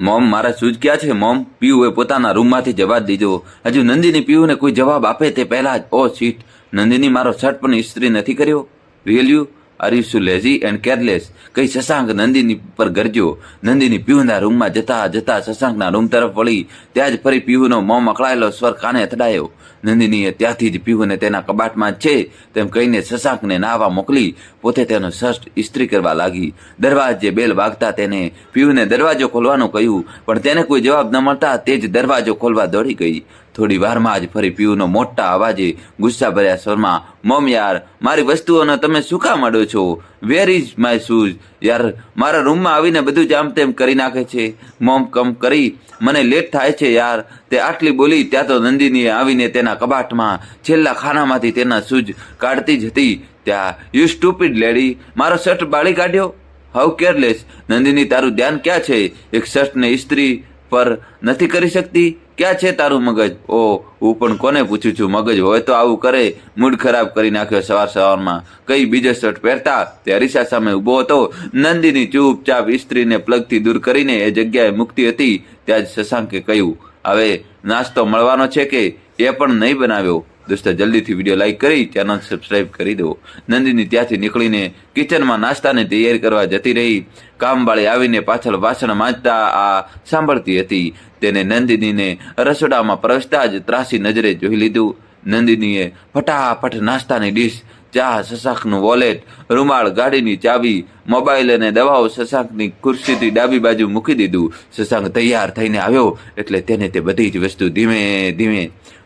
Mom, મારા shoes ક્યાં છે, મોમ? પીયુએ પોતાના રૂમમાંથી જવાબ દીધો. હજુ નંદિની પીયુને કોઈ જવાબ આપે તે પહેલાં જ, ઓ સીટ નંદિની મારો શર્ટ પણ ઇસ્ત્રી નથી કર્યો? Real you are so lazy and careless કઈ શશાંક નંદિની પર ગરજ્યો. નંદિની પીહુના રૂમમાં જતા જતા શશાંકના રૂમ તરફ વળી ત્યાં જ ફરી પીહુનો મોં મકળાયેલો સ્વર કાને અથડાયો. નંદિનીએ ત્યાંથી જ પીહુને તેના કબાટમાં છે તેમ કહીને શશાંકને નાહવા મોકલી પોતે તેનો શર્ટ ઇસ્ત્રી કરવા લાગી. દરવાજે બેલ વાગતા તેને પીહુને દરવાજો ખોલવાનું કહ્યું, પણ તેને કોઈ જવાબ ન મળતા તે જ દરવાજો ખોલવા દોડી ગઈ. થોડી વારમાં જ ફરી પીયુનો મોટા અવાજે ગુસ્સા ભર્યા સ્વરમાં, મોમ યાર, મારી વસ્તુઓનો તમે શું કામ અડો છો? વેર ઇઝ માય શૂઝ યાર, મારા રૂમમાં આવીને બધું જ આમ તેમ કરી નાખે છે. મમ, કમ કરી. મને લેટ થાય છે યાર. તે આટલી બોલી ત્યાં તો નંદિનીએ આવીને તેના કબાટમાં, છેલ્લા ખાનામાંથી તેના શૂઝ કાઢતી જ હતી. ત્યાં યુ સ્ટુપિડ લેડી મારો શર્ટ બાળી કાઢ્યો? હાઉ કેરલેસ નંદિની તારું ધ્યાન ક્યાં છે? એક શર્ટને ઇસ્ત્રી પર નથી કરી શકતી? ક્યાં છે તારું મગજ? ઓ, હું પણ કોને પૂછું છું, મગજ હોય તો આવું કરે. મૂડ ખરાબ કરી નાખ્યો સવાર સવારમાં. કઈ બીજો શર્ટ પહેરતા? તે અરીસા સામે ઊભો હતો. નંદીની ચૂપચાપ ઇસ્ત્રીને પ્લગથી દૂર કરીને એ જગ્યાએ મૂકતી હતી. ત્યાં જ શશાંકે કહ્યું, હવે નાસ્તો મળવાનો છે કે? એ પણ નહીં બનાવ્યો. દોસ્તો, જલ્દીથી વીડિયો લાઈક કરી, ચેનલ સબસ્ક્રાઇબ કરી દો. નંદિની ત્યાંથી નીકળીને કિચનમાં નાસ્તાની તૈયારી કરવા જતી રહી. કામવાળી આવીને પાછળ વાસણ માંજતા આ સાંભળતી હતી. તેને નંદિનીને રસોડામાં પ્રવેશતા જ ત્રાસી નજરે જોઈ લીધું. નંદિનીએ ફટાફટ નાસ્તાની ડીશ, ચા, શશાંકનું વોલેટ રૂમાળ ગાડીની ચાવી, મોબાઈલ અને દવાઓ શશાંકની ખુરશીથી ડાબી બાજુ મૂકી દીધું. શશાંક તૈયાર થઈને આવ્યો એટલે તેને તે બધી જ વસ્તુ ધીમે ધીમે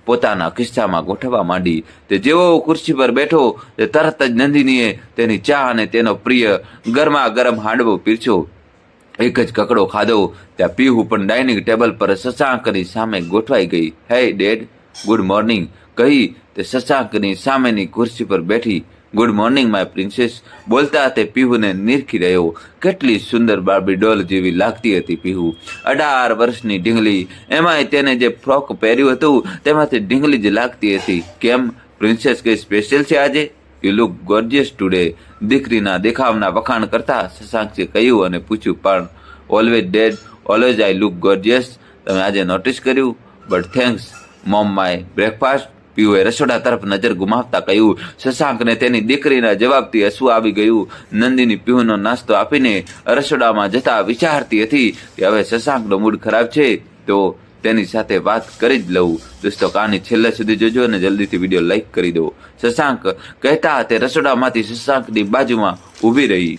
પોતાના ખિસ્સામાં ગોઠવવા માંડી. તે જેવો ખુરશી પર બેઠો, તે તરત જ નંદિનીએ તેની ચા અને તેનો પ્રિય ગરમા ગરમ હાંડવો પીરસ્યો. એક જ કકડો ખાધો. ત્યાં પીહુ પણ ડાઇનિંગ ટેબલ પર શશાંકની સામે ગોઠવાઈ ગઈ. હે, ડેડ, ગુડ મોર્નિંગ. કહી તે શશાંકની સામેની ખુરશી પર બેઠી. Good morning, my princess. બોલતા તે પીહુને નિરખી રહ્યો. કેટલી સુંદર બાર્બી ડોલ જેવી લાગતી હતી પીહુ. અઢાર વર્ષની ઢીંગલી. એમાંય તેને જે ફ્રોક પહેર્યું હતું, તેમાંથી ઢીંગલી જ લાગતી હતી. કેમ? પ્રિન્સેસ કઈ સ્પેશિયલ છે આજે? યુ લુક ગોર્જિયસ ટુડે દીકરીના દેખાવના વખાણ કરતા શશાંકે કહ્યું અને પૂછ્યું, પણ always dad always I look gorgeous તમે આજે નોટિસ કર્યું? But thanks mom my breakfast પીયુએ રસોડા તરફ નજર ગુમાવતા કહ્યું. શશાંકને તેની દીકરીના જવાબથી હસવું આવી ગયું. નંદિની પીયુનો નાસ્તો આપીને રસોડામાં જતા વિચારતી હતી કે હવે શશાંકનો મૂડ ખરાબ છે, તો તેની સાથે વાત કરી જ લઉં. દોસ્તો કહાની છેલ્લે સુધી જોજો અને જલ્દીથી વીડિયો લાઈક કરી દો. શશાંક કહેતા તે રસોડામાંથી શશાંકની બાજુમાં ઊભી રહી.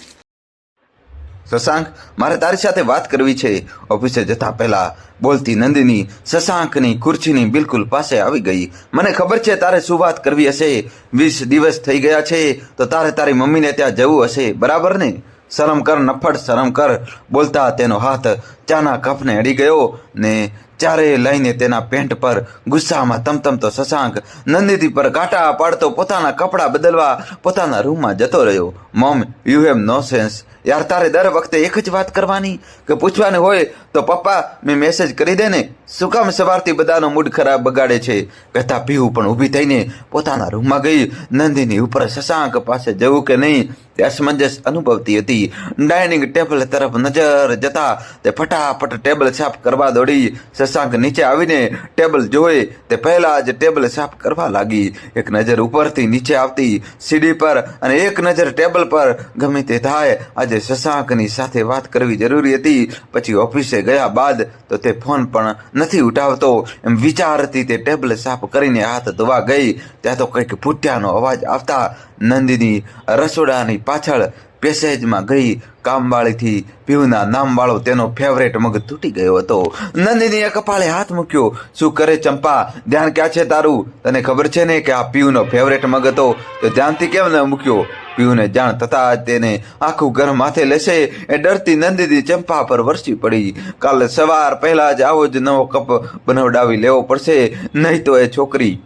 શશાંક, મારે તારી સાથે વાત કરવી છે. ઓફિસે જતા પહેલા બોલતી નંદિની શશાંકની ખુરશીની બિલકુલ પાસે આવી ગઈ. મને ખબર છે તારે શું વાત કરવી હશે? વીસ દિવસ થઈ ગયા છે, તો તારે તારી મમ્મીને ત્યાં જવું હશે, બરાબર ને? શરમ કર નફટ શરમ કર. બોલતા તેનો હાથ ચાના કફને અડી ગયો ને ચારે લઈને તેના પેન્ટ પર ગુસ્સામાં તમતમતો શશાંક નંદિની પર કાંટા પાડતો પોતાના કપડાં બદલવા પોતાના રૂમમાં જતો રહ્યો. Mom you have no sense યાર, તારે દર વખતે એક જ વાત કરવાની? કે પૂછવાની હોય તો, પપ્પા, મેં મેસેજ કરી દે ને. શું કામ સવારથી બધાનો મૂડ ખરાબ બગાડે છે? કહેતા પીવું પણ ઊભી થઈને પોતાના રૂમમાં ગઈ. નંદિની ઉપર શશાંક પાસે જવું કે નહીં, તે અસમંજસ અનુભવતી હતી. ડાઇનિંગ ટેબલ તરફ નજર જતા તે ફટાફટ ટેબલ સાફ કરવા દોડી. શશાંક નીચે આવીને ટેબલ જોઈ તે પહેલા જ ટેબલ સાફ કરવા લાગી. એક નજર ઉપરથી નીચે આવતી સીડી પર અને એક નજર ટેબલ પર ગમે તે થાય, આજે શશાંકની સાથે વાત કરવી જરૂરી હતી. પછી ઓફિસે ગયા બાદ તો તે ફોન પણ નથી ઉઠાવતો. એમ વિચારતી તે ટેબલ સાફ કરીને હાથ ધોવા ગઈ. ત્યાં તો કંઈક ફૂટ્યાનો અવાજ આવતા નંદિની રસોડાની પાછળ પેસેજમાં ગઈ કામવાળીથી પીવના નામવાળો તેનો ફેવરેટ મગ તૂટી ગયો હતો. નંદિનીએ કપાળે હાથ મૂક્યો. શું કરે ચંપા? ધ્યાન ક્યાં છે તારું? તને ખબર છે ને કે આ પીવનો ફેવરેટ મગ હતો? તો ધ્યાનથી કેમ ન મૂક્યો? પીયુને જાણ થતા તેને આખું ઘર માથે લેશે. એ ડરતી નંદિની ચંપા પર વરસી પડી. કાલે સવાર પહેલા જ આવો જ નવો કપ બનાવડાવી લેવો પડશે. નહીં તો એ છોકરી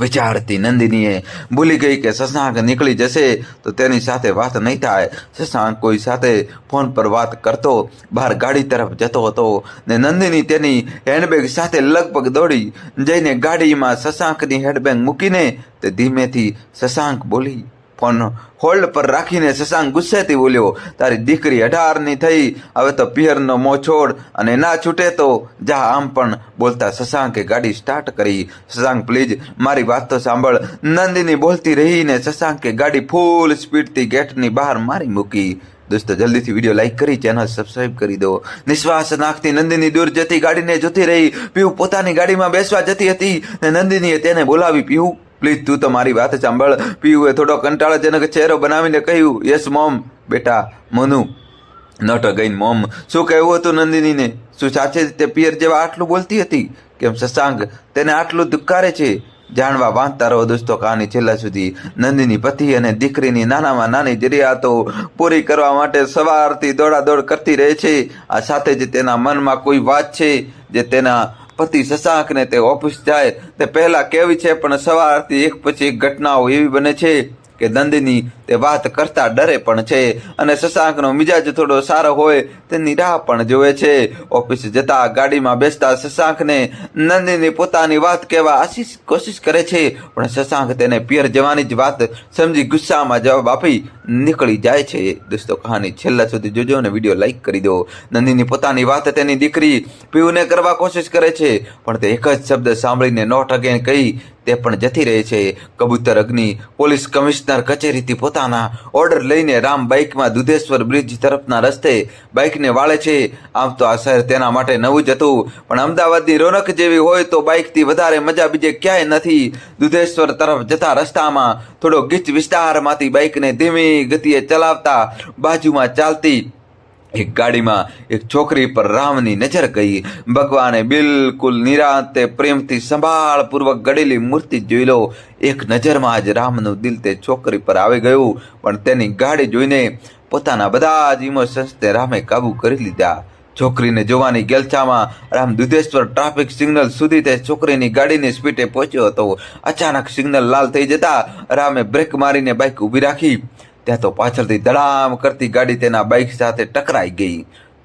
વિચારતી નંદિનીએ ભૂલી ગઈ કે શશાંક નીકળી જશે તો તેની સાથે વાત નહીં થાય. શશાંક કોઈ સાથે ફોન પર વાત કરતો બહાર ગાડી તરફ જતો હતો ને નંદિની તેની હેન્ડબેગ સાથે લગભગ દોડી જઈને ગાડીમાં શશાંકની હેન્ડબેગ મૂકીને તે ધીમેથી શશાંક બોલી ફોન હોલ્ડ પર રાખીને શશાંક ગુસ્સેથી બોલ્યો, તારી દીકરી અઢારની થઈ, હવે તો પિયરનો મોં છોડ અને ના છૂટે તો જા આમ પણ. બોલતા શશાંકે ગાડી સ્ટાર્ટ કરી. શશાંક, પ્લીઝ, મારી વાત તો સાંભળ. નંદિની બોલતી રહીને શશાંકે ગાડી ફૂલ સ્પીડથી ગેટની બહાર મારી મૂકી. દોસ્તો, જલ્દીથી વીડિયો લાઈક કરી, ચેનલ સબસ્ક્રાઇબ કરી દો. નિશ્વાસ નાખતી નંદિની દૂર જતી ગાડીને જોતી રહી. પીવું પોતાની ગાડીમાં બેસવા જતી હતી ને નંદિનીએ તેને બોલાવી પીહુ પ્લીઝ તું તો મારી વાત સાંભળ. પીયુએ થોડો કંટાળાજનક ચહેરો બનાવીને કહ્યું, યસ, મોમ. બેટા, મનુ. Not again mom. શું કહેવું હતું નંદિનીને? શું સાચે તે પિયર જેવા આટલું બોલતી હતી? કેમ શશાંક તેને આટલું ધુકારે છે. જાણવા વાંચતા રહો દોસ્તો કહાની છેલ્લા સુધી. નંદિની પતિ અને દીકરીની નાનામાં નાની જરૂરિયાતો પૂરી કરવા માટે સવારથી દોડાદોડ કરતી રહે છે. આ સાથે જ તેના મનમાં કોઈ વાત છે જે તેના પતિ શશાંકને તે ઓફિસ જાય. તે પહેલા કેવી છે, પણ સવારથી એક પછી એક ઘટનાઓ એવી બને છે કે નંદિની તે વાત કરતા ડરે પણ છે. અને શશાંકનો મિજાજ થોડો સારો હોય તેની રાહ પણ જોવે છે. ઓફિસ જતા ગાડીમાં બેસતા શશાંકને નંદિની પોતાની વાત કહેવા આશીષ કોશિશ કરે છે. પણ શશાંક તેને પિયર જવાની જ વાત સમજી ગુસ્સામાં જવાબ આપી નીકળી જાય છે. દોસ્તો, કહાની છેલ્લા સુધી જોજો અને વીડિયો લાઈક કરી દો. નંદિની પોતાની વાત તેની દીકરી પીયુને કરવા કોશિશ કરે છે. પણ તે એક જ શબ્દ સાંભળીને નોટ અગેન કહી તે પણ જતી રહે છે. કબૂતર અગ્નિ પોલીસ કમિશનર કચેરીથી પોતાના ઓર્ડર લઈને રામ બાઇકમાં દુધેશ્વર બ્રિજ તરફના રસ્તે બાઇકને વાળે છે. આમ તો આ શહેર તેના માટે નવું જ હતું. પણ અમદાવાદની રોનક જેવી હોય તો બાઇકથી વધારે મજા બીજે ક્યાંય નથી. દુધેશ્વર તરફ જતા રસ્તામાં થોડો ગીચ વિસ્તારમાંથી બાઇકને ધીમી ગતિએ ચલાવતા બાજુમાં ચાલતી એક ગાડીમાં એક છોકરી પર રામની નજર ગઈ. ભગવાને બિલકુલ નિરાંતે પ્રેમથી સંભાળપૂર્વક ગળેલી મૂર્તિ જોઈ લો. એક નજરમાં જ રામનું દિલ તે છોકરી પર આવી ગયું, પણ તેની ગાડી જોઈને પોતાના બધા જ ઇમોશન્સને રામે કાબુ કરી લીધા. છોકરીને જોવાની ગેલછામાં રામ દુધેશ્વર ટ્રાફિક સિગ્નલ સુધી તે છોકરીની ગાડીની સ્પીડે પહોંચ્યો હતો. અચાનક સિગ્નલ લાલ થઈ જતા રામે બ્રેક મારીને બાઇક ઊભી રાખી. ત્યાં તો પાછળથી ધડામ કરતી ગાડી તેના બાઇક સાથે ટકરાઈ ગઈ.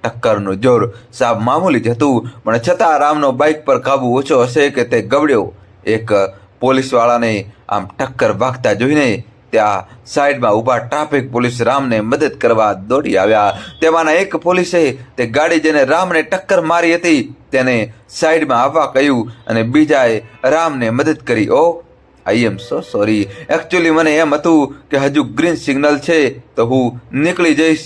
ટક્કરનું જોર સાવ મામૂલી જ હતું, પણ છતાં રામનો બાઇક પર કાબુ ઓછો હશે કે તે ગબડ્યો? એક પોલીસવાળાને આમ ટક્કર વાગતા જોઈને ત્યાં સાઈડમાં ઊભા ટ્રાફિક પોલીસ રામને મદદ કરવા દોડી આવ્યા. તેમાંના એક પોલીસે તે ગાડી જેને રામને ટક્કર મારી હતી તેને સાઈડમાં આવવા કહ્યું અને બીજાએ રામને મદદ કરી. ઓ આઈ એમ સો સોરી એકચ્યુઅલી મને એમ હતું કે હજુ ગ્રીન સિગ્નલ છે, તો હું નીકળી જઈશ.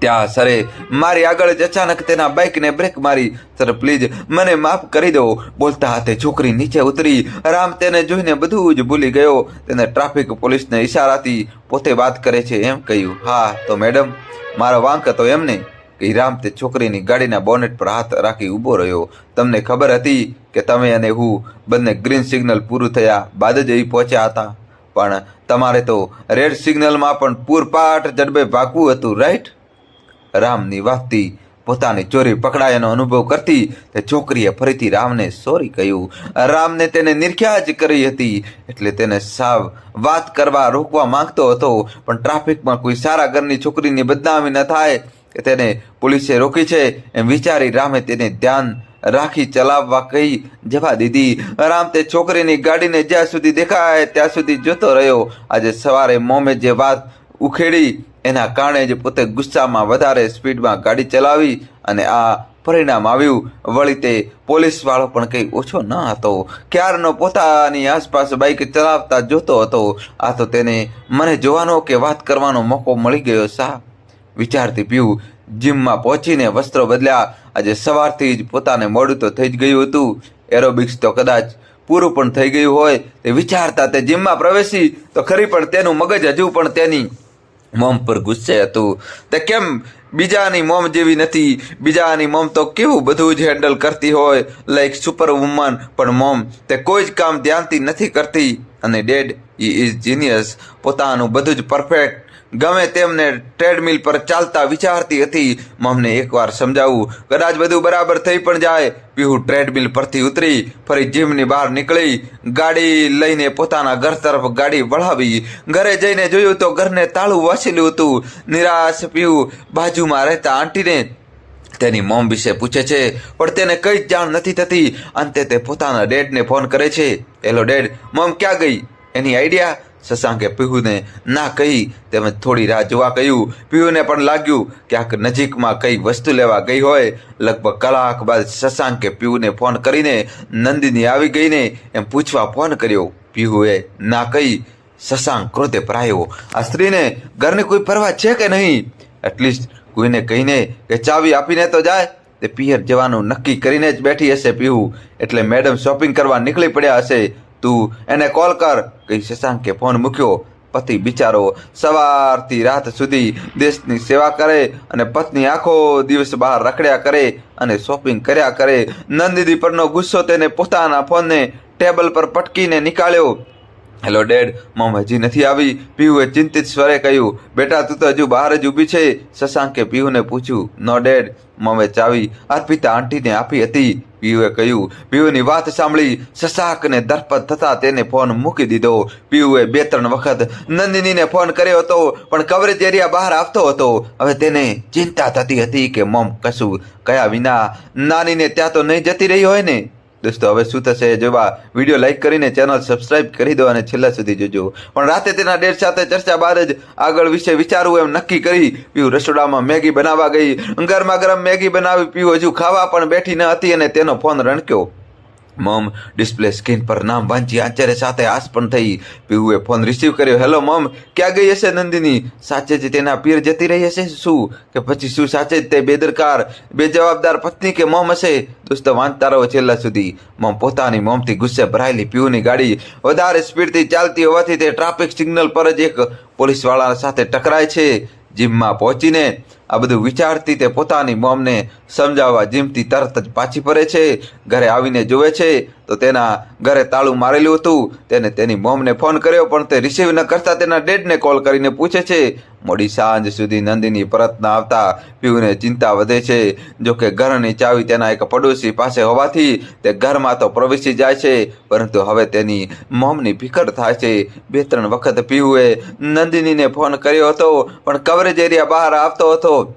ત્યાં સરે, મારી આગળ જ અચાનક તેના બાઇકને બ્રેક મારી. સર પ્લીઝ મને માફ કરી દો. બોલતા હાથે છોકરી નીચે ઉતરી. રામ તેને જોઈને બધું જ ભૂલી ગયો. તેને ટ્રાફિક પોલીસને ઈશારાથી પોતે વાત કરે છે એમ કહ્યું. હા, તો મેડમ મારો વાંક હતો એમ કે રામ તે છોકરીની ગાડીના બોનેટ પર હાથ રાખી ઊભો રહ્યો. તમને ખબર હતી કે તમે અને હું બંને ગ્રીન સિગ્નલ પૂરું થયા બાદ જ અહીં પહોંચ્યા હતા. પણ તમારે તો રેડ સિગ્નલમાં પણ પૂરપાટ જડબે ભાગવું હતું રાઈટ રામની વાતથી પોતાની ચોરી પકડાયાનો અનુભવ કરતી તે છોકરીએ ફરીથી રામને સોરી કહ્યું. રામને તેને નિર્ખ્યા જ કરી હતી, એટલે તેને સાવ વાત કરવા રોકવા માંગતો હતો. પણ ટ્રાફિકમાં કોઈ સારા ઘરની છોકરીની બદનામી ન થાય કે તેને પોલીસે રોકી છે એમ વિચારી રામે તેને ધ્યાન રાખી ચલાવવા કહી જવા દીધી. રામ તે છોકરીની ગાડીને જ્યાં સુધી દેખાય ત્યાં સુધી જોતો રહ્યો. આજે સવારે મોમે જે વાત ઉખેડી એના કારણે જ પોતે ગુસ્સામાં વધારે સ્પીડમાં ગાડી ચલાવી અને આ પરિણામ આવ્યું. વળી તે પોલીસવાળો પણ કંઈ ઓછો ન હતો. ક્યારનો પોતાની આસપાસ બાઇક ચલાવતા જોતો હતો. આ તો તેને મને જોવાનો કે વાત કરવાનો મોકો મળી ગયો સા વિચારતી પીવું જીમમાં પહોંચીને વસ્ત્રો બદલ્યા. આજે સવારથી જ પોતાને મોડું તો થઈ જ ગયું હતું. એરોબિક્સ તો કદાચ પૂરું પણ થઈ ગયું હોય. તે વિચારતા તે જીમમાં પ્રવેશી. તો ખરી પણ તેનું મગજ હજુ પણ તેની મોમ પર ગુસ્સે હતું. તે કેમ બીજાની મોમ જેવી નથી? બીજાની મોમ તો કેવું બધું જ હેન્ડલ કરતી હોય. લાઈક સુપર વુમન પણ મોમ તે કોઈ જ કામ ધ્યાનથી નથી કરતી. અને ડેડ ઈ ઇઝ જીનિયસ પોતાનું બધું જ પરફેક્ટ ગમે તેમને ટ્રેડમિલ પર ચાલતા વિચારતી હતી. મમને એકવાર સમજાવું, કદાચ બધું બરાબર થઈ પણ જાય. પીહુ ટ્રેડમિલ પરથી ઉતરી, ફરી જીમની બહાર નીકળી, ગાડી લઈને પોતાના ઘર તરફ ગાડી વળાવી. ઘરે જઈને જોયું તો ઘરને તાળું વાંચેલું હતું. નિરાશ પીહુ બાજુમાં રહેતા આંટીને તેની મોમ વિશે પૂછે છે, પણ તેને કઈ જ જાણ નથી થતી. અંતે તે પોતાના ડેડને ફોન કરે છે. હેલો ડેડ, મોમ ક્યાં ગઈ? એની આઈડિયા શશાંકે પીહુને ના કહી તેમજ થોડી રાહ જોવા કહ્યું. પીહુને પણ લાગ્યું, ક્યાંક નજીકમાં કઈ વસ્તુ લેવા ગઈ હોય. લગભગ કલાક બાદ શશાંકે પીહુને ફોન કરીને, નંદિની આવી ગઈને એમ પૂછવા ફોન કર્યો. પીહુએ ના કહી શશાંક ક્રોધે ભરાયો આ સ્ત્રીને ઘરની કોઈ પરવા છે કે નહીં? એટલીસ્ટ કોઈને કહીને કે ચાવી આપીને તો જાય. તે પિયર જવાનું નક્કી કરીને જ બેઠી હશે પીહુ. એટલે મેડમ શોપિંગ કરવા નીકળી પડ્યા હશે. તું એને કોલ કર. કહી શશાંકે ફોન મૂક્યો. પતિ બિચારો સવારથી રાત સુધી દેશની સેવા કરે અને પત્ની આખો દિવસ બહાર રખડ્યા કરે અને શોપિંગ કર્યા કરે. નંદીદી પરનો ગુસ્સો તેને પોતાના ફોનને ટેબલ પર પટકીને નીકાળ્યો. હેલો ડેડ, મમ હજી નથી આવી. પીયુએ ચિંતિત સ્વરે કહ્યું, બેટા, તું તો હજુ બહાર જ ઊભી છે. શશાંકે પીયુને પૂછ્યું, નો ડેડ, મમે ચાવી અર્પિતા આંટીને આપી હતી. પીયુએ કહ્યું, પીયુની વાત સાંભળી, શશાંકને દરપત થતા તેને ફોન મૂકી દીધો. પીયુએ બે ત્રણ વખત નંદિનીને ફોન કર્યો હતો, પણ કવરેજ એરિયા બહાર આવતો હતો. હવે તેને ચિંતા થતી હતી કે મમ કશું કયા વિના, નાનીને ત્યાં તો નહીં જતી રહી હોય ને? દોસ્તો હવે શું થશે? જોવા વીડિયો લાઈક કરીને ચેનલ સબસ્ક્રાઇબ કરી દો અને છેલ્લા સુધી જોજો. પણ રાતે તેના ડેટ સાથે ચર્ચા બાદ જ આગળ વિશે વિચારવું એમ નક્કી કરી પીયુ રસોડામાં મેગી બનાવવા ગઈ. ગરમા ગરમ મેગી બનાવી પીવું. હજુ ખાવા પણ બેઠી ન હતી અને તેનો ફોન રણક્યો. મમ ડિસ્પ્લે સ્ક્રીન પર નામ વાંચી આચાર્ય સાથે આસ પણ થઈ પીવુએ ફોન રિસીવ કર્યો. હેલો મમ, ક્યાં ગઈ હશે નંદિની? સાચે જ તેના પીર જતી રહી હશે શું? કે પછી શું સાચે જ તે બેદરકાર, બેજવાબદાર પત્ની કે મમ હશે? દોસ્તો, વાંચતા રહો છેલ્લા સુધી. મમ પોતાની મોમથી ગુસ્સે ભરાયેલી પીવુની ગાડી વધારે સ્પીડથી ચાલતી હોવાથી તે ટ્રાફિક સિગ્નલ પર જ એક પોલીસવાળા સાથે ટકરાય છે. જીમમાં પહોંચીને આ બધું વિચારતી તે પોતાની મોમને સમજાવવા જીમતી તરત જ પાછી ફરે છે. ઘરે આવીને જુએ છે તો તેના ઘરે તાળું મારેલું હતું. તેને તેની મોમને ફોન કર્યો, પણ તે રિસીવ ન કરતા તેના ડેડને કોલ કરીને પૂછે છે, મોડી સાંજ સુધી નંદિની પરત ન આવતા પીયુને ચિંતા વધે છે. જો કે ઘરની ચાવી તેના એક પડોશી પાસે હોવાથી તે ઘરમાં તો પ્રવેશી જાય છે, પરંતુ હવે તેની મોમની ફિકર થાય છે. બે ત્રણ વખત પીયુએ નંદિનીને ફોન કર્યો હતો, પણ કવરેજ એરિયા બહાર આવતો હતો.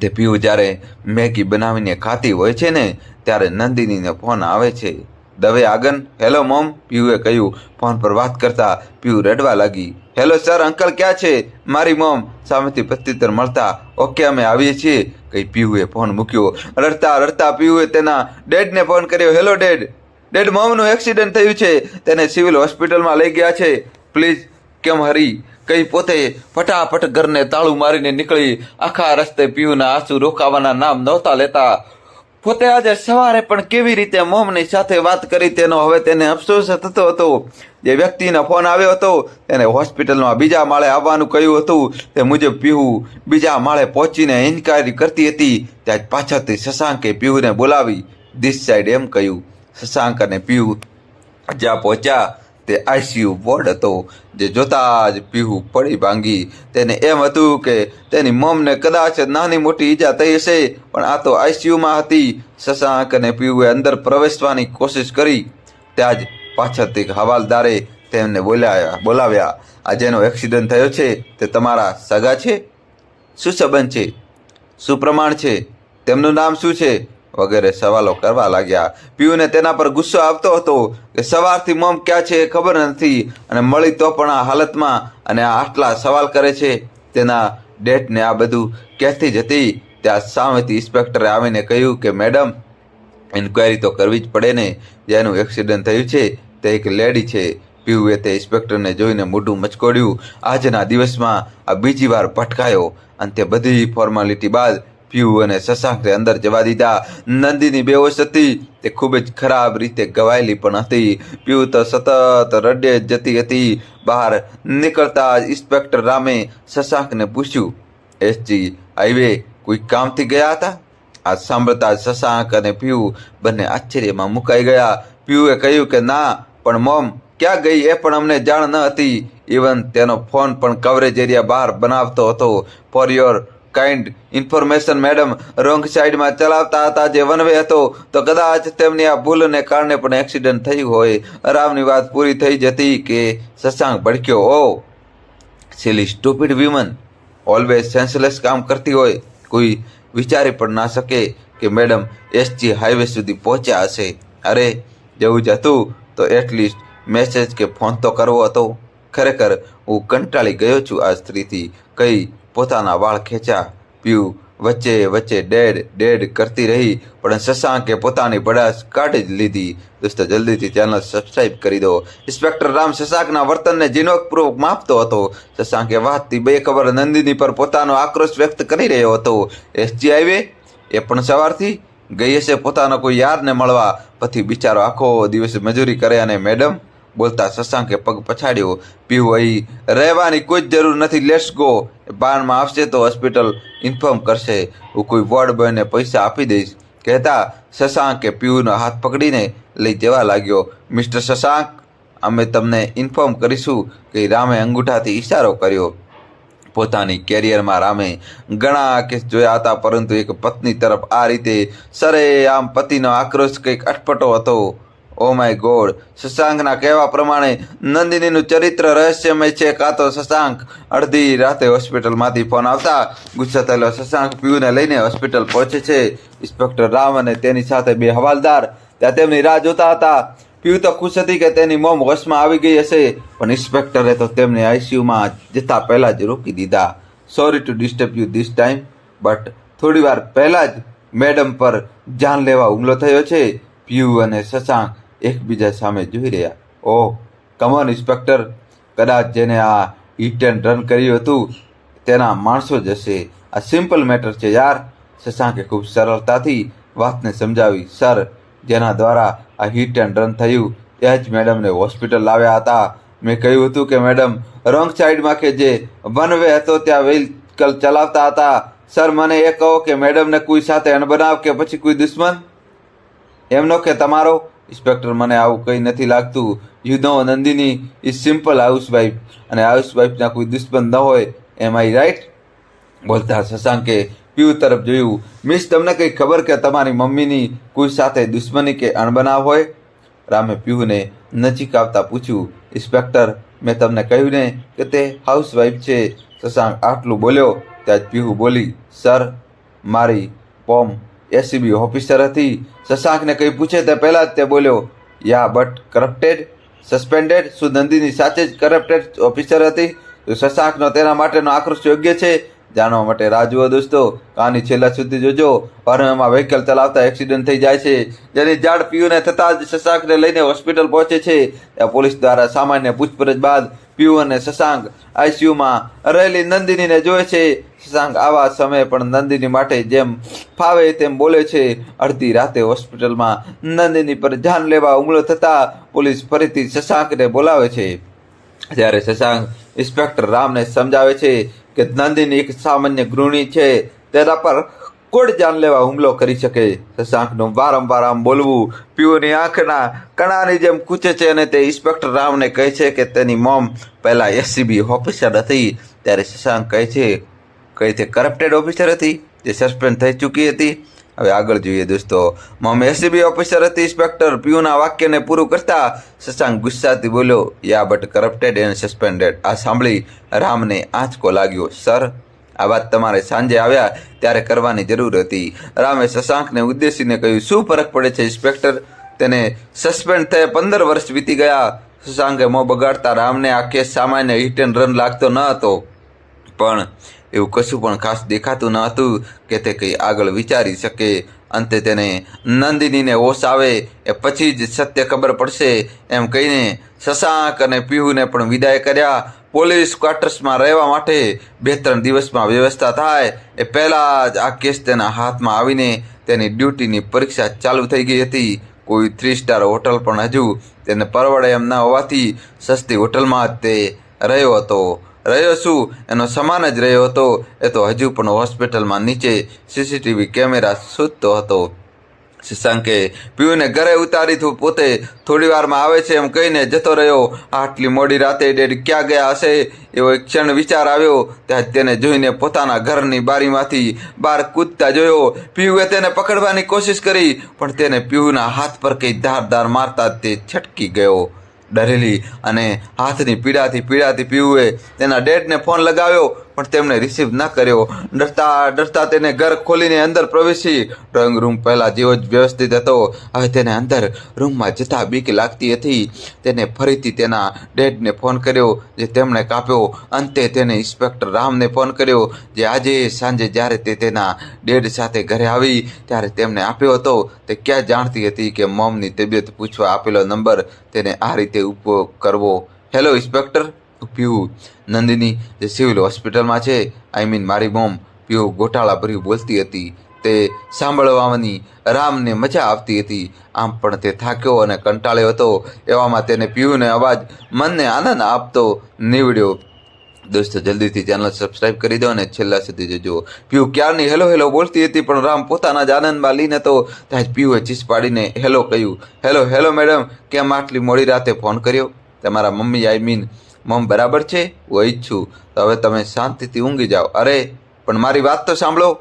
તે પીયુ જ્યારે મેગી બનાવીને ખાતી હોય છે ને, ત્યારે નંદિનીને ફોન આવે છે. દવે આગન, હેલો મોમ. પીયુએ કહ્યું, ફોન પર વાત કરતા પીયુ રડવા લાગી. હેલો સર, અંકલ ક્યાં છે? મારી મોમ. સામેથી પ્રત્યુત્તર મળતા ઓકે, અમે આવીએ છીએ. કઈ પીયુએ ફોન મૂક્યો. રડતા રડતા પીયુએ તેના ડેડને ફોન કર્યો, હેલો ડેડ. ડેડ મોમનું એક્સિડન્ટ થયું છે. તેને સિવિલ હોસ્પિટલમાં લઈ ગયા છે. પ્લીઝ, કેમ હરી? કઈ પોતે ફટાફટ ઘરને તાળું મારીને નીકળી. આખા રસ્તે પીયુના આંસુ રોકાવાના નામ નહોતા લેતા પોતે આજે સવારે પણ કેવી રીતે મોમની સાથે વાત કરી તેનો હવે તેને અફસોસ થતો હતો. જે વ્યક્તિનો ફોન આવ્યો હતો, તેને હોસ્પિટલમાં બીજા માળે આવવાનું કહ્યું હતું. તે મુજબ પીહુ બીજા માળે પહોંચીને ઇન્ક્વાયરી કરતી હતી. ત્યાં પાછળથી શશાંકે પીહુને બોલાવી દિસ સાઈડ એમ કહ્યું. શશાંક અને પીહુ જ્યાં પહોંચ્યા તે આઈસીયુ વોર્ડ હતો, જે જોતા જ પીહુ પડી ભાંગી. તેને એમ હતું કે તેની મોમને કદાચ નાની મોટી ઈજા થઈ હશે, પણ આ તો આઈસીયુમાં હતી. શશાંક અને પીહુએ અંદર પ્રવેશવાની કોશિશ કરી. ત્યાં જ પાછળથી હવાલદારે તેમને બોલાવ્યા બોલાવ્યા, આ જેનો એક્સિડન્ટ થયો છે, તે તમારા સગા છે? શું સંબંધ છે? શું પ્રમાણ છે? તેમનું નામ શું છે? વગેરે સવાલો કરવા લાગ્યા. પિયુને તેના પર ગુસ્સો આવતો હતો કે સવારથી મોમ ક્યાં છે એ ખબર નથી અને મળી તો પણ આ હાલતમાં અને આટલા સવાલ કરે છે તેના ડેટને આ બધું ક્યાંથી જ હતી ત્યાં સામેથી ઇન્સ્પેક્ટરે આવીને કહ્યું કે મેડમ ઇન્ક્વાયરી તો કરવી જ પડે ને. જેનું એક્સિડન્ટ થયું છે તે એક લેડી છે. પીયુએ તે ઇન્સ્પેક્ટરને જોઈને મોઢું મચકોડ્યું. આજના દિવસમાં આ બીજી વાર ભટકાયો અને તે બધી ફોર્માલિટી બાદ પીયુ અને શશાંકને અંદર જવા દીધા. નંદિની બેહોશ હતી. તે ખૂબ જ ખરાબ રીતે ગવાયેલી પણ હતી. પીયુ તો સતત રડે જતી હતી. બહાર નીકળતા જ ઇન્સ્પેક્ટર રામે શશાંકને પૂછ્યું, એસજી, હાઈવે કોઈ કામથી ગયા હતા? આ સાંભળતા શશાંક અને પીયુ બંને આશ્ચર્યમાં મુકાઈ ગયા. પીયુએ કહ્યું કે, ના, પણ મોમ, ક્યાં ગઈ એ પણ અમને જાણ ન હતી. ઇવન તેનો ફોન પણ કવરેજ એરિયા બહાર બનાવતો હતો. For your kind information madam wrong સાઈડમાં ચલાવતા હતા જે વનવે હતો, તો કદાચ તેમની આ ભૂલને કારણે પણ એક્સિડન્ટ થયું હોય. આરામની વાત પૂરી થઈ જતી કે શશાંક ભડક્યો ઓ silly stupid women always senseless કામ કરતી હોય. કોઈ વિચારી પણ ના શકે કે મેડમ એસજી હાઈવે સુધી પહોંચ્યા હશે. અરે, જેવું જ હતું, તો એટલીસ્ટ મેસેજ કે ફોન તો કરવો હતો. ખરેખર, હું કંટાળી ગયો છું આ સ્ત્રીથી. કઈ પોતાના વાળ ખેંચ્યા પીવું, વચ્ચે વચ્ચે ડેડ ડેડ કરતી રહી, પણ શશાંકે પોતાની પડાશ કાઢી જ લીધી. દોસ્તો, જલ્દીથી ચેનલ સબસ્ક્રાઇબ કરી દો. ઇન્સ્પેક્ટર રામ શશાંકના વર્તનને જીનોકપૂર્વક માપતો હતો. શશાંકે વાતથી બે ખબર નંદિની પર પોતાનો આક્રોશ વ્યક્ત કરી રહ્યો હતો. SG highway? એ પણ સવારથી? ગઈ હશે પોતાનો કોઈ યારને મળવા. પછી બિચારો આખો દિવસ મજૂરી કરે અને મેડમ બોલતા શશાંકે પગ પછાડ્યો. પીવું અહીં રહેવાની કોઈ જ જરૂર નથી. લેટ્સ ગો બારમાં આવશે તો હોસ્પિટલ ઇન્ફોર્મ કરશે. હું કોઈ વોર્ડ બોયને પૈસા આપી દઈશ. કહેતા શશાંકે પીયુનો હાથ પકડીને લઈ જવા લાગ્યો. મિસ્ટર શશાંક, અમે તમને ઇન્ફોર્મ કરીશું કે રામે અંગૂઠાથી ઇશારો કર્યો. પોતાની કેરિયરમાં રામે ઘણા કેસ જોયા હતા, પરંતુ એક પત્ની તરફ આ રીતે સરે આમ પતિનો આક્રોશ કંઈક અટપટો હતો. ઓ માય ગોડ શશાંકના કહેવા પ્રમાણે નંદિનીનું ચરિત્ર રહસ્યમય છે, કાં તો શશાંક અડધી રાતે હોસ્પિટલમાંથી ફોન આવતા ગુસ્સા થયેલો શશાંક પીયુને લઈને હોસ્પિટલ પહોંચે છે. ઇન્સ્પેક્ટર રામ અને તેની સાથે બે હવાલદાર ત્યાં તેમની રાહ જોતા હતા. પીયુ તો ખુશ હતી કે તેની મોમ હોશમાં આવી ગઈ હશે, પણ ઇન્સ્પેક્ટરે તો તેમને આઈસીયુમાં જતા પહેલાં જ રોકી દીધા. Sorry to disturb you this time but થોડી વાર પહેલાં જ મેડમ પર જાન લેવા હુમલો થયો છે. પીયુ અને શશાંક એકબીજા સામે જોઈ રહ્યા. ઓહ કમન ઇન્સ્પેક્ટર કદાચ જેને આ હિટ એન્ડ રન કર્યું હતું, તેના માણસો જશે આ સિમ્પલ મેટર છે યાર. શશાંકે ખૂબ સરળતાથી વાતને સમજાવી સર જેના દ્વારા આ હિટ એન્ડ રન થયું એ જ મેડમને હોસ્પિટલ લાવ્યા હતા. મેં કહ્યું હતું કે, મેડમ રોંગ સાઈડમાં કે જે વન વે હતો, ત્યાં વ્હીકલ ચલાવતા હતા. સર મને એ કહો કે, મેડમને કોઈ સાથે અણબનાવ કે પછી કોઈ દુશ્મન? એમનો કે તમારો. ઇન્સ્પેક્ટર મને આવું કંઈ નથી લાગતું. You know Nandini is simple housewife અને હાઉસ વાઇફના કોઈ દુશ્મન ન હોય. એમ આઈ રાઈટ બોલતા શશાંકે પીયુ તરફ જોયું. મિસ તમને કંઈ ખબર કે તમારી મમ્મીની કોઈ સાથે દુશ્મની કે અણબનાવ હોય? રામે પીયુને નજીક આવતા પૂછ્યું. ઇન્સ્પેક્ટર મેં તમને કહ્યું ને કે તે હાઉસવાઈફ છે. શશાંક આટલું બોલ્યો. ત્યાં જ પીહુ બોલી સર મારી પોમ એસીબી ઓફિસર હતી. શશાંકને કંઈ પૂછે તે પહેલાં જ તે બોલ્યો, યા બટ કરપ્ટેડ સસ્પેન્ડેડ શું નંદીની સાચે જ કરપ્ટેડ ઓફિસર હતી? તો શશાંકનો તેના માટેનો આક્રોશ યોગ્ય છે? જાણવા માટે રાહ જુઓ દોસ્તો કહાની છેલ્લા સુધી જોજો. વારંવારમાં વ્હીકલ ચલાવતા એક્સિડન્ટ થઈ જાય છે. જેની જાડ પીયુને થતાં જ શશાંકને લઈને હોસ્પિટલ પહોંચે છે. ત્યાં પોલીસ દ્વારા સામાન્ય પૂછપરછ બાદ પીયુ અને શશાંક આઈસીયુમાં રહેલી નંદિનીને જોવે છે. શશાંક આવા સમયે પણ નંદિની માટે જેમ ફાવે તેમ બોલે છે. અડધી રાતે હોસ્પિટલમાં નંદિની પર જાન લેવા હુમલો થતાં પોલીસ ફરીથી શશાંકને બોલાવે છે. જ્યારે શશાંક ઇન્સ્પેક્ટર રામને સમજાવે છે કે નંદિની એક સામાન્ય ગૃહિણી છે. તેના પર કોડ જાન લેવા હુમલો કરી શકે? શશાંકનું વારંવાર આમ બોલવું પીઓની આંખના કણાની જેમ કૂચે છે અને તે ઇન્સ્પેક્ટર રામને કહે છે કે તેની મોમ પહેલાં એસસીબી ઓફિસર હતી, ત્યારે શશાંક કહે છે કઈ તે કરપ્ટેડ ઓફિસર હતી, જે સસ્પેન્ડ થઈ ચૂકી હતી. હવે આગળ જોઈએ દોસ્તો, મોમ એસીબી ઓફિસર હતી, ઇન્સ્પેક્ટર પીયુના વાક્યને પૂરું કરતા શશાંક ગુસ્સાથી બોલ્યો, yeah but corrupted and suspended આ સાંભળી રામને આંચકો લાગ્યો સર આ વાત તમારે સાંજે આવ્યા ત્યારે કરવાની જરૂર હતી. રામે શશાંકને ઉદ્દેશીને કહ્યું, શું ફરક પડે છે, ઇન્સ્પેક્ટર? તેને સસ્પેન્ડ થયે પંદર વર્ષ વીતી ગયા. શશાંકે મોં બગાડતા રામને આ કેસ સામાન્ય હિટ એન્ડ રન લાગતો ન હતો. પણ એવું કશું પણ ખાસ દેખાતું ન હતું કે તે કંઈ આગળ વિચારી શકે. અંતે તેને નંદિનીને હોશ આવે એ પછી જ સત્ય ખબર પડશે એમ કહીને શશાંક અને પીહુને પણ વિદાય કર્યા. પોલીસ ક્વાર્ટર્સમાં રહેવા માટે બે ત્રણ દિવસમાં વ્યવસ્થા થાય. એ પહેલાં જ આ કેસ તેના હાથમાં આવીને તેની ડ્યુટીની પરીક્ષા ચાલુ થઈ ગઈ હતી. કોઈ થ્રી સ્ટાર હોટલ પણ હજુ તેને પરવડે એમ ન હોવાથી સસ્તી હોટલમાં જ તે રહ્યો હતો. રહ્યો શું? એનો સમાન જ રહ્યો હતો. એ તો હજુ પણ હોસ્પિટલમાં નીચે સીસીટીવી કેમેરા શોધતો હતો. શશાંકે પીયુને ઘરે ઉતારી પોતે થોડી વારમાં આવે છે એમ કહીને જતો રહ્યો. આટલી મોડી રાતે ડેડ ક્યાં ગયા હશે? એવો એક ક્ષણ વિચાર આવ્યો. ત્યાં તેને જોઈને પોતાના ઘરની બારીમાંથી બહાર કૂદતા જોયો. પીયુએ તેને પકડવાની કોશિશ કરી, પણ તેને પીયુના હાથ પર કંઈ ધારદાર મારતા તે છટકી ગયો. ડરેલી અને હાથની પીડાથી પીડાથી પીયુએ તેના ડેડને ફોન લગાવ્યો. પણ તેમણે રિસીવ ન કર્યો. ડરતા ડરતા તેને ઘર ખોલીને અંદર પ્રવેશી. ડ્રોઈંગ રૂમ પહેલાં જેવો જ વ્યવસ્થિત હતો. હવે તેને અંદર રૂમમાં જતા બીક લાગતી હતી. તેને ફરીથી તેના ડેડને ફોન કર્યો, જે તેમણે કાપ્યો. અંતે તેને ઇન્સ્પેક્ટર રામને ફોન કર્યો, જે આજે સાંજે જ્યારે તે તેના ડેડ સાથે ઘરે આવી, ત્યારે તેમને આપ્યો હતો. તે ક્યાં જાણતી હતી કે મોમની તબિયત પૂછવા આપેલો નંબર તેને આ રીતે ઉપયોગ કરવો. Hello inspector. પીયુ નંદિની જે સિવિલ હોસ્પિટલમાં છે આઈ મીન મારી મોમ પીયુ ગોટાળા ભર્યું બોલતી હતી. તે સાંભળવાની રામને મજા આવતી હતી. આમ પણ તે થાક્યો અને કંટાળ્યો હતો. એવામાં તેને પીયુને અવાજ મનને આનંદ આપતો નીવડ્યો. દોસ્તો, જલ્દીથી ચેનલ સબસ્ક્રાઇબ કરી દો અને છેલ્લા સુધી જોજો. પીયુ ક્યારની હેલો હેલો બોલતી હતી, પણ રામ પોતાના જ આનંદમાં લઈને તો ત્યાં જ પીયુએ ચીસ પાડીને હેલો કહ્યું. હેલો હેલો મેડમ, કેમ આટલી મોડી રાતે ફોન કર્યો? તમારા મમ્મી આઈ મીન મમ બરાબર છે? હું ઈચ્છું. તો હવે તમે શાંતિથી ઊંઘી જાઓ. અરે, પણ મારી વાત તો સાંભળો.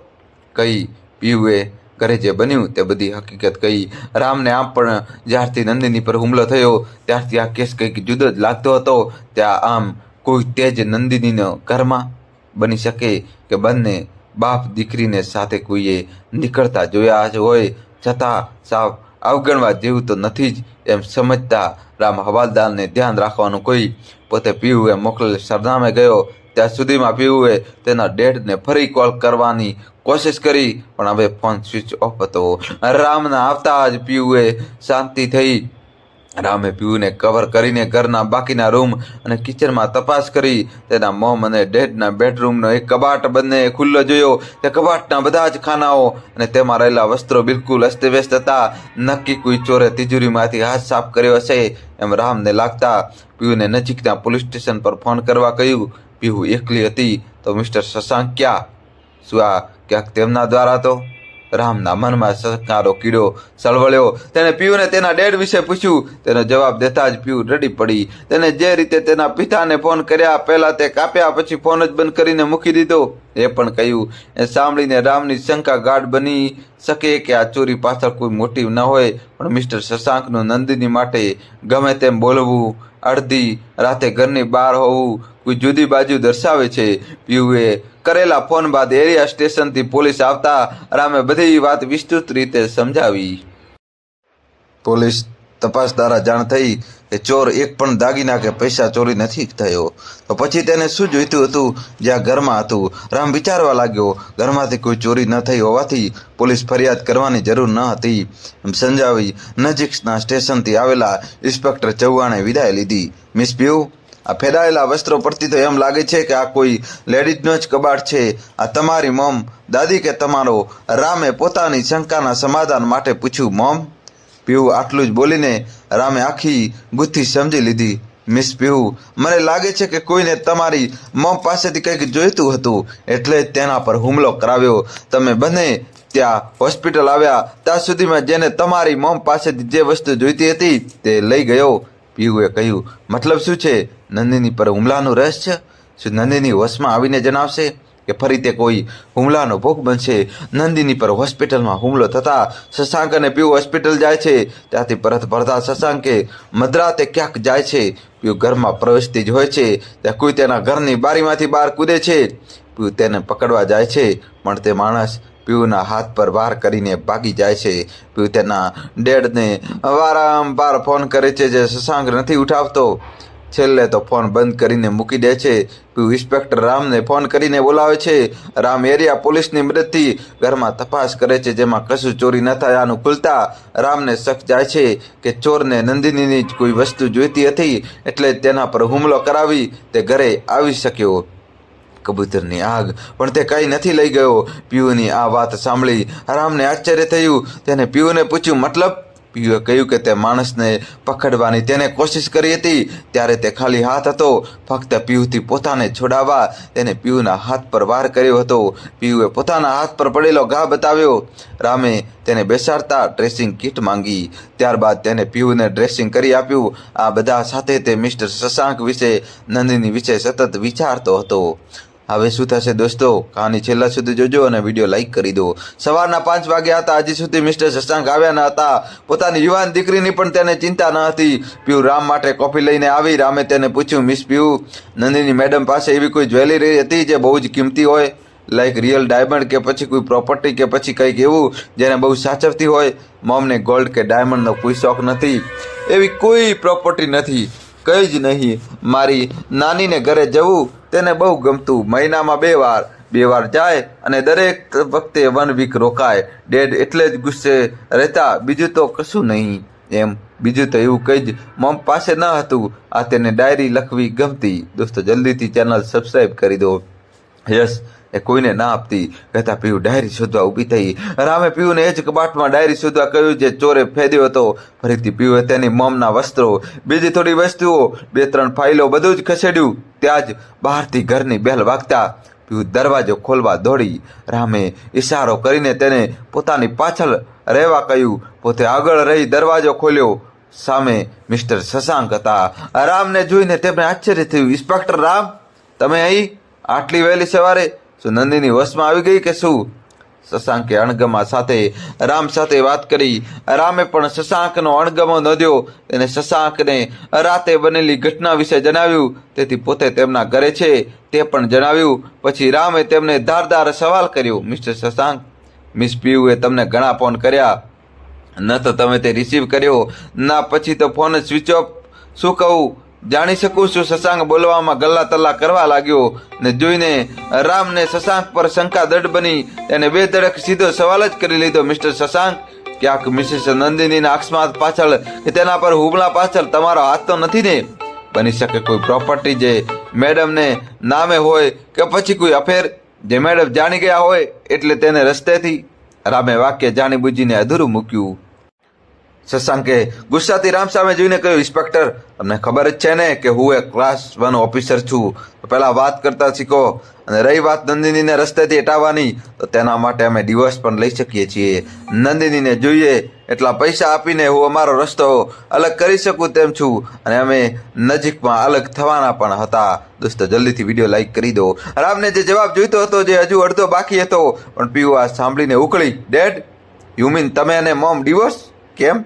કહી, પીયુએ ઘરે જે બન્યું તે બધી હકીકત કહી. રામને આમ પણ જ્યારથી નંદિની પર હુમલો થયો, ત્યારથી આ કેસ કંઈક જુદો જ લાગતો હતો. ત્યાં આમ કોઈ તેજ નંદિનીનો ઘરમાં બની શકે કે બંને બાપ દીકરીને સાથે કોઈએ નીકળતા જોયા જ હોય, છતાં સાવ અવગણવા જેવું તો નથી જ એમ સમજતા રામ હવાલદારને ધ્યાન રાખવાનું કોઈ પોતે પીયુએ મોકલેલ સરનામે ગયો. ત્યાં સુધીમાં પીયુએ તેના ડેડને ફરી કોલ કરવાની કોશિશ કરી, પણ હવે ફોન સ્વિચ ઓફ હતો. રામના આવતા જ પીયુએ શાંતિ થઈ રામે પીયુને કવર કરીને ઘરના બાકીના રૂમ અને કિચનમાં તપાસ કરી. તેના મોમ અને ડેડના બેડરૂમનો એક કબાટ બંને ખુલ્લો જોયો. તે કબાટના બધા જ ખાનાઓ અને તેમાં રહેલા વસ્ત્રો બિલકુલ અસ્તવ્યસ્ત હતા. નક્કી કોઈ ચોરે તિજોરીમાંથી હાથ સાફ કર્યો હશે એમ રામને લાગતા પીયુને નજીકના પોલીસ સ્ટેશન પર ફોન કરવા કહ્યું, પીહુ એકલી હતી તો મિસ્ટર શશાંક ક્યાં? શું આ ક્યાંક તેમના દ્વારા તો? રામના મનમાં શંકારો કીડો સળવળ્યો. તેણે પિયુને તેના ડેડ વિશે પૂછ્યું. તેનો જવાબ દેતા જ પિયુ રડી પડી. તેને જે રીતે તેના પિતાને ફોન કર્યા, પહેલા તે કાપ્યા, પછી ફોન જ બંધ કરીને મૂકી દીધો. એ પણ કહ્યું, એ સાંભળીને રામની શંકા ગાઢ બની શકે કે આ ચોરી પાછળ કોઈ મોટિવ ન હોય, પણ મિસ્ટર શશાંકનું નંદિની માટે ગમે તેમ બોલવું અડધી રાતે ઘરની બહાર હોવું કોઈ જુદી બાજુ દર્શાવે છે. પીયુએ કરેલા ફોન બાદ એરિયા સ્ટેશનથી પોલીસ આવતા રામે બધી વાત વિસ્તૃત રીતે સમજાવી. પોલીસ તપાસ દ્વારા જાણ થઈ કે ચોર એક પણ દાગીના કે પૈસા ચોરી નથી થયો. તો પછી તેને શું જોઈતું હતું? જ્યાં ઘરમાં હતું. રામ વિચારવા લાગ્યો, ઘરમાંથી કોઈ ચોરી ન થઈ હોવાથી પોલીસ ફરિયાદ કરવાની જરૂર ન હતી. એમ સમજાવી નજીકના સ્ટેશનથી આવેલા ઇન્સ્પેક્ટર ચૌહાણે વિદાય લીધી. મિસ પિયુ આ ફેરાયેલા વસ્ત્રો પરથી તો એમ લાગે છે કે આ કોઈ લેડીઝનો જ કબાટ છે. આ તમારી મોમ. દાદી કે તમારો? રામે પોતાની શંકાના સમાધાન માટે પૂછ્યું, મોમ પીહુ આટલું જ બોલીને રામે આખી ગુથ્થી સમજી લીધી. મિસ પીવું મને લાગે છે કે કોઈને તમારી મોમ પાસેથી કંઈક જોઈતું હતું, એટલે જ તેના પર હુમલો કરાવ્યો. તમે બંને ત્યાં હોસ્પિટલ આવ્યા, ત્યાં સુધીમાં જેને તમારી મોમ પાસેથી જે વસ્તુ જોઈતી હતી તે લઈ ગયો. પીયુએ કહ્યું, મતલબ શું છે? નંદિની પર હુમલાનું રહસ્ય? શું નંદિની હોશમાં આવીને જણાવશે? કે ફરી તે કોઈ હુમલાનો ભોગ બનશે. નંદિની પર હોસ્પિટલમાં હુમલો થતાં શશાંક અને પીયુ હોસ્પિટલ જાય છે. ત્યાંથી પરત ભરતા શશાંકે મદ્રાતે ક્યાંક જાય છે. પીયુ ઘરમાં પ્રવેશતી જ હોય છે. ત્યાં કોઈ તેના ઘરની બારીમાંથી બહાર કૂદે છે. પીયુ તેને પકડવા જાય છે, પણ તે માણસ પીયુના હાથ પર વાર કરીને ભાગી જાય છે. પીયુ તેના ડેડને વારંવાર ફોન કરે છે જે શશાંક નથી ઉઠાવતો. છેલ્લે તો ફોન બંધ કરીને મૂકી દે છે. ઇન્સ્પેક્ટર રામને ફોન કરીને બોલાવે છે. રામ એરિયા પોલીસની મદદથી ઘરમાં તપાસ કરે છે, જેમાં કશું ચોરી ન થયાનું ખુલતા રામને શક જાય છે કે ચોરને નંદિનીની જ કોઈ વસ્તુ જોઈતી હતી એટલે તેના પર હુમલો કરાવી તે ઘરે આવી શક્યો. કબૂતરની આગ પણ તે કંઈ નથી લઈ ગયો. પીયુની આ વાત સાંભળી રામને આશ્ચર્ય થયું. તેને પીયુને પૂછ્યું, મતલબ પીયુએ કહ્યું કે તે માણસને પકડવાની તેને કોશિશ કરી હતી, ત્યારે તે ખાલી હાથ હતો. ફક્ત પીયુથી પોતાને છોડાવવા તેને પીયુના હાથ પર વાર કર્યો હતો. પીયુએ પોતાના હાથ પર પડેલો ઘા બતાવ્યો. રામે તેને બેસાડતા ડ્રેસિંગ કીટ માંગી. ત્યારબાદ તેને પીયુને ડ્રેસિંગ કરી આપ્યું. આ બધા સાથે તે મિસ્ટર શશાંક વિશે, નંદિની વિશે સતત વિચારતો હતો. હવે શું થશે દોસ્તો? કહાની છેલ્લા સુધી જોજો અને વીડિયો લાઇક કરી દો. સવારના પાંચ વાગ્યા હતા, હજી સુધી મિસ્ટર શશાંક આવ્યા ન હતા. પોતાની યુવાન દીકરીની પણ તેને ચિંતા ન હતી. પીયુ, રામ માટે કોફી લઈને આવી. રામે તેને પૂછ્યું, મિસ પીયુ, નંદિની મેડમ પાસે એવી કોઈ જ્વેલરી હતી જે બહુ જ કિંમતી હોય? લાઈક રિયલ ડાયમંડ કે પછી કોઈ પ્રોપર્ટી કે પછી કંઈક એવું જેને બહુ સાચવતી હોય? મોમને ગોલ્ડ કે ડાયમંડનો કોઈ શોખ નથી. એવી કોઈ પ્રોપર્ટી નથી. કંઈ જ નહીં. મારી નાનીને ઘરે જવું તેને બહુ ગમતું. મહિનામાં બે વાર. બે વાર જાય અને દરેક વખતે વન વીક રોકાય. ડેડ એટલે જ ગુસ્સે રહેતા. બીજું તો કશું નહીં. એમ. બીજું તો એવું કંઈ જ મમ પાસે ન હતું. આ તેને ડાયરી લખવી ગમતી. દોસ્તો, જલ્દીથી ચેનલ સબસ્ક્રાઈબ કરી દો. યસ. એ કોઈને ના આપતી. કહેતા પીયું, ડાયરી શોધવા ઊભી થઈ. રામે પીયુને એ જ કબાટમાં ડાયરી શોધવા કહ્યું જે ચોરે ફેદ્યો હતો. ફરીથી પીયુએ તેની મોમના વસ્ત્રો, બીજી થોડી વસ્તુઓ, બે ત્રણ ફાઇલો બધું જ ખસેડ્યું. ત્યાં જ બહારથી ઘરની બેલ વાગતા પીયુ દરવાજો ખોલવા દોડી. રામે ઈશારો કરીને તેને પોતાની પાછળ રહેવા કહ્યું. પોતે આગળ રહી દરવાજો ખોલ્યો. સામે મિસ્ટર શશાંક હતા. રામને જોઈને તેમને આશ્ચર્ય થયું. ઇન્સ્પેક્ટર રામ, તમે અહીં? આટલી વહેલી સવારે શું નંદિની વશમાં આવી ગઈ કે શું? શશાંકે અણગમા સાથે રામ સાથે વાત કરી. રામે પણ શશાંકનો અણગમો નોંધ્યો તેને શશાંકને રાતે બનેલી ઘટના વિશે જણાવ્યું. તેથી પોતે તેમના ઘરે છે તે પણ જણાવ્યું. પછી રામે તેમને ધારદાર સવાલ કર્યો. મિસ્ટર શશાંક, મિસ પીયુએ તમને ઘણા ફોન કર્યા. ન તો તમે તે રિસીવ કર્યો. ના, પછી તો ફોન સ્વિચ ઓફ. શું કહું? જાણી શકું છું શશાંક બોલવામાં ગલ્લા તલ્લા કરવા લાગ્યો ને જોઈને રામને શશાંક પર શંકા દઢ બની તેને બે ધડક સીધો સવાલ જ કરી લીધો, મિસ્ટર શશાંક ક્યાંક મિસિસ નંદિનીના અકસ્માત પાછળ કે તેના પર હુમલા પાછળ તમારો હાથ તો નથી ને? બની શકે કોઈ પ્રોપર્ટી જે મેડમને નામે હોય કે પછી કોઈ અફેર જે મેડમ જાણી ગયા હોય એટલે તેને રસ્તેથી. રામે વાક્ય જાણી બુજીને અધૂરું મૂક્યું. શશાંકે ગુસ્સાથી રામ સામે જોઈને કહ્યું, ઇન્સ્પેક્ટર, તમને ખબર જ છે ને કે હું એક ક્લાસ વન ઓફિસર છું. પહેલાં વાત કરતા શીખો અને રહી વાત નંદિનીને રસ્તેથી હટાવવાની. તો તેના માટે અમે ડિવોર્સ પણ લઈ શકીએ છીએ. નંદિનીને જોઈએ, એટલા પૈસા આપીને હું અમારો રસ્તો અલગ કરી શકું તેમ છું. અને અમે નજીકમાં અલગ થવાના પણ હતા. દોસ્તો, જલ્દીથી વીડિયો લાઈક કરી દો. રામને જે જવાબ જોઈતો હતો, જે હજુ અડધો બાકી હતો, પણ પીયુ આ સાંભળીને ઉકળી, ડેડ, યુ મીન તમે અને મોમ ડિવોર્સ? કેમ?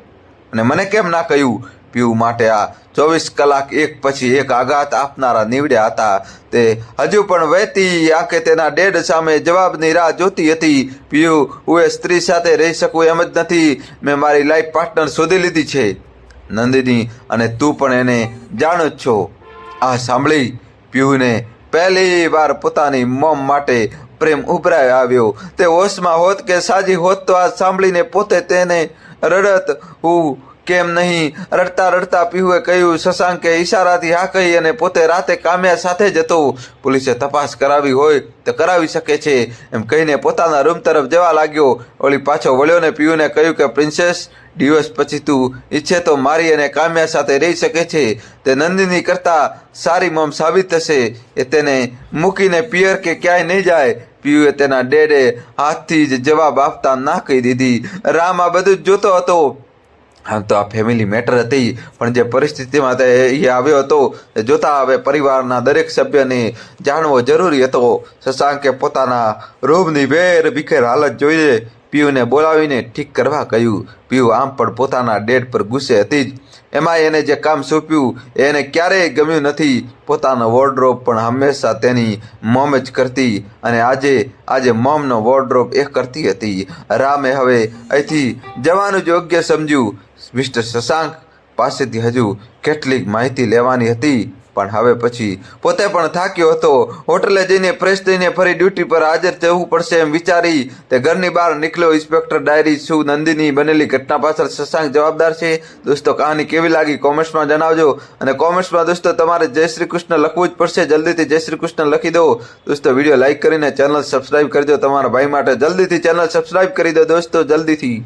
અને મને કેમ ના કહ્યું? પીવું માટે આ ચોવીસ કલાક એક પછી એક આઘાત આપનારા નીવડ્યા હતા. તે હજુ પણ વહેતી આંખે તેના ડેડ સામે જવાબની રાહ જોતી હતી. પીયુ, હું એ સ્ત્રી સાથે રહી શકું એમ જ નથી. મેં મારી લાઈફ પાર્ટનર શોધી લીધી છે. નંદિની, અને તું પણ એને જાણો જ છો. આ સાંભળી પ્યુને પહેલી વાર પોતાની મોમ માટે પ્રેમ ઉભરાય આવ્યો. તે હોશમાં હોત કે સાજી હોત તો આ સાંભળીને પોતે તેને રડત હું કેમ નહીં? રડતા રડતા પીહુએ કહ્યું, શશાંકે ઈશારાથી હા કહી અને પોતે રાતે કામ્યા સાથે જતો પોલીસે તપાસ કરાવી હોય તો કરાવી શકે છે. એમ કહીને પોતાના રૂમ તરફ જવા લાગ્યો. ઓલી પાછો વળ્યો ને પીયુને કહ્યું કે, પ્રિન્સેસ, દિવસ પછી તું ઈચ્છે તો મારી અને કામ્યા સાથે રહી શકે છે. તે નંદિની કરતાં સારી મમ સાબિત થશે. એ તેને મૂકીને પિયર કે ક્યાંય નહીં જાય. પીયુએ તેના ડેડે હાથથી જ જવાબ આપતા ના કહી દીધી. રામ આ બધું જ જોતો હતો. આમ તો આ ફેમિલી મેટર હતી, પણ જે પરિસ્થિતિમાં તે એ આવ્યો હતો, તે જોતા હવે પરિવારના દરેક સભ્યને જાણવો જરૂરી હતો. શશાંકે પોતાના રૂમની વેર વિખેર હાલત જોઈને પીયુને બોલાવીને ઠીક કરવા કહ્યું. પીયુ આમ પણ પોતાના ડેડ પર ગુસ્સે હતી જ. એમાં એને જે કામ સોંપ્યું, એને ક્યારેય ગમ્યું નથી. પોતાનો વોર્ડ્રોપ પણ હંમેશા તેની મોમ જ કરતી અને આજે આજે મોમનો વોર્ડ્રોપ એ કરતી હતી. રામે હવે અહીંથી જવાનું યોગ્ય સમજ્યું. મિસ્ટર શશાંક પાસેથી હજુ કેટલીક માહિતી લેવાની હતી. પણ હવે પછી પોતે પણ થાક્યો હતો. હોટલે જઈને ફ્રેશ થઈને ફરી ડ્યુટી પર હાજર થવું પડશે એમ વિચારી તે ઘરની બહાર નીકળ્યો. ઇન્સ્પેક્ટર ડાયરી શું નંદિની બનેલી ઘટના પાછળ શશાંક જવાબદાર છે? દોસ્તો, કહાની કેવી લાગી કોમેન્ટ્સમાં જણાવજો. અને કોમેન્ટ્સમાં દોસ્તો, તમારે જય શ્રી કૃષ્ણ લખવું જ પડશે. જલ્દીથી જય શ્રી કૃષ્ણ લખી દો. દોસ્તો વીડિયો લાઈક કરીને ચેનલ સબસ્ક્રાઇબ કરજો. તમારા ભાઈ માટે જલ્દીથી ચેનલ સબસ્ક્રાઇબ કરી દો દોસ્તો, જલ્દીથી.